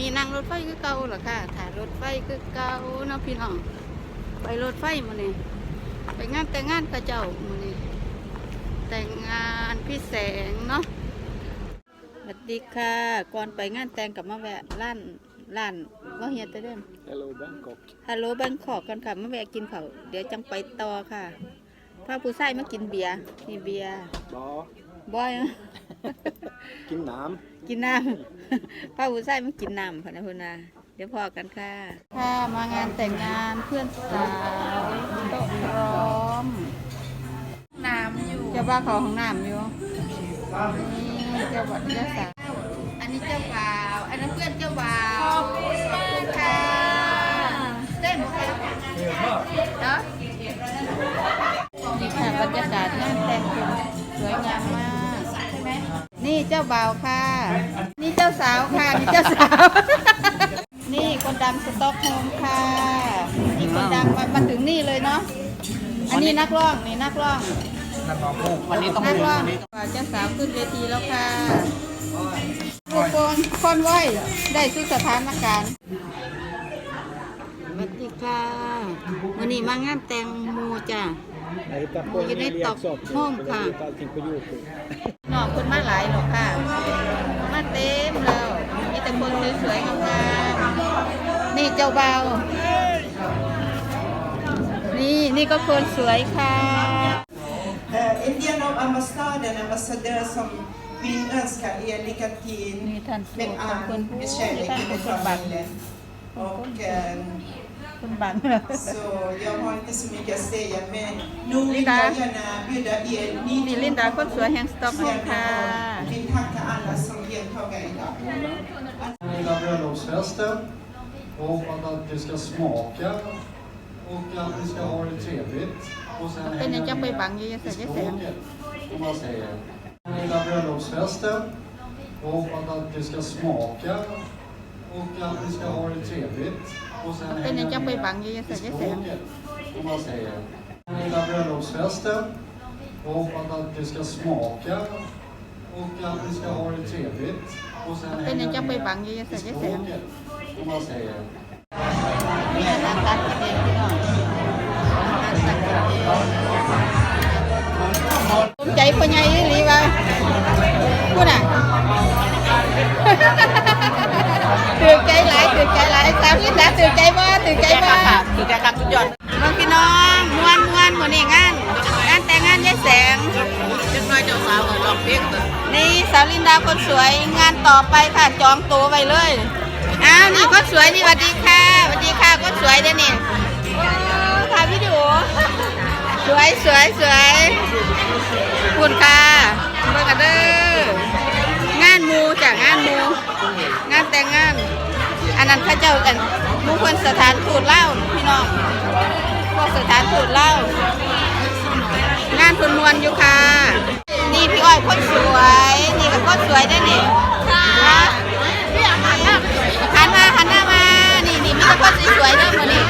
นี้นั่งรถไฟคือเก่าเหรอค่ะถ่ายรถไฟคือเก่าเนาะพี่น้อง ไปรถไฟมาเนี่ไปงานแต่งงานกระเจ้ามาเนี่แต่งงานพี่แสงเนาะสวัสดีค่ะ ก่อนไปงานแต่งกับมาแวะร้านร้านว่าเฮียตะเดิน Hello Bangkok ฮัลโหลบังขอกกันค่ะมาแวะกินเขาวเดี๋ยวจังไปต่อค่ะพาผู้ชายมากินเบียร์นี่เบียร์บอบอยอะกินน้ กินน้ำป้าผู้ชายมากินน้ำพะนะคุณนาเดี๋ยวพอกันค่ะ ค่ะมางานแต่งงานเพื่อนสาวโต๊ะพร้อมน้ำอยู่เจ้าบ้าวเขาของน้ำอยู่นี่เจ้าบ่าวเจ้าสาวอันนี้เจ้าบ่าวอันนั้นเพื่อนเจ้าบ่าวขอบคุณค่ะเต้นค่ะเนาะนี่ค่ะบรรยากาศงานแต่งสวยงาม จ้าบ่าวค่ะ นี่เจ้าสาวค่ะ นี่เจ้าสาว นี่คนดังสต็อกโฮล์มค่ะ นี่คนดังมามาถึงนี่เลยเนาะ อันนี้นักร้องนี่นักร้องวันนี้ต้องนักร้องเจ้าสาวขึ้นเวทีแล้วค่ะทุกคนคนไหวได้ทุกสถานการณ์สวัสดีค่ะวันนี้มางานแต่งโมจ้ะอยู่ในตอกห้องค่ะ น้องคนมาหลายหรอกค่ะ มาเต็มแล้ว มีแต่คนสวยๆงามๆนี่เจ้าเบาวนี่นี่ก็คนสวยค่ะ Eh, En del av ambassaden, ambassadör som vi önskar er lycka นี่ till ท่านสู med ขอบคุณ all ผู้ med ที่ kärlek ท่าน i เป็น med คนบัง familjen. Och eh, คนบัง så jag har inte så mycket att säga men nu vill Linda. jag gärna bjuda er นี่ ni ลินดาคนสวยแห่งสต็อกโฮล์มค่ะ vill tacka alla som deltagare idag. Hela bröllopsfesten och att det ska smaka och att ni ska ha det trevligt. Och sen เป็นยังจะไปบัง hänga อยังจะ i ใส่ยายแสง språket, om man säger. Hela bröllopsfesten och att det ska smaka och att ni ska ha det trevligt. Och sen เป็นยังจะ hänga ไป med บังอยังจะ i ใส่ยายแสง språket, om man säger. Hela bröllopsfesten och att det ska smaka och att ni ska ha det trevligt. Och sen เป็นยัง hänga จะไป med บังอยั ถือแกครับสุดยอดน้องพี่น้องมวนมวนหมดนี่งานงานแต่งงานยายแสงจังน้อยเจ้าสาวเลยลองเพลงเถอะนี่สาวลินดาคนสวยงานต่อไปค่ะจองตัวไว้เลยอ้าวนี่คนสวยนี่สวัสดีค่ะสวัสดีค่ะคนสวยเด้อนี่โอ้ถ่ายวิดีโอสวยสวยสวยคุณค่ะเบิ่งกันเด้องานหมูจ้ะงานหมูงานแต่งงาน อันนั้นข้าเจ้ากันบุคคลสถานทูตเล่าพี่น้องพวกสถานทูตเล่างานทุนนวลอยู่ค่ะ นี่พี่อ้อยคนสวย นี่ก็คนสวยได้นี่ค่ะพี่อะหันมาหันหน้ามา นี่นี่มีแต่คนสวยๆเด้อมานี่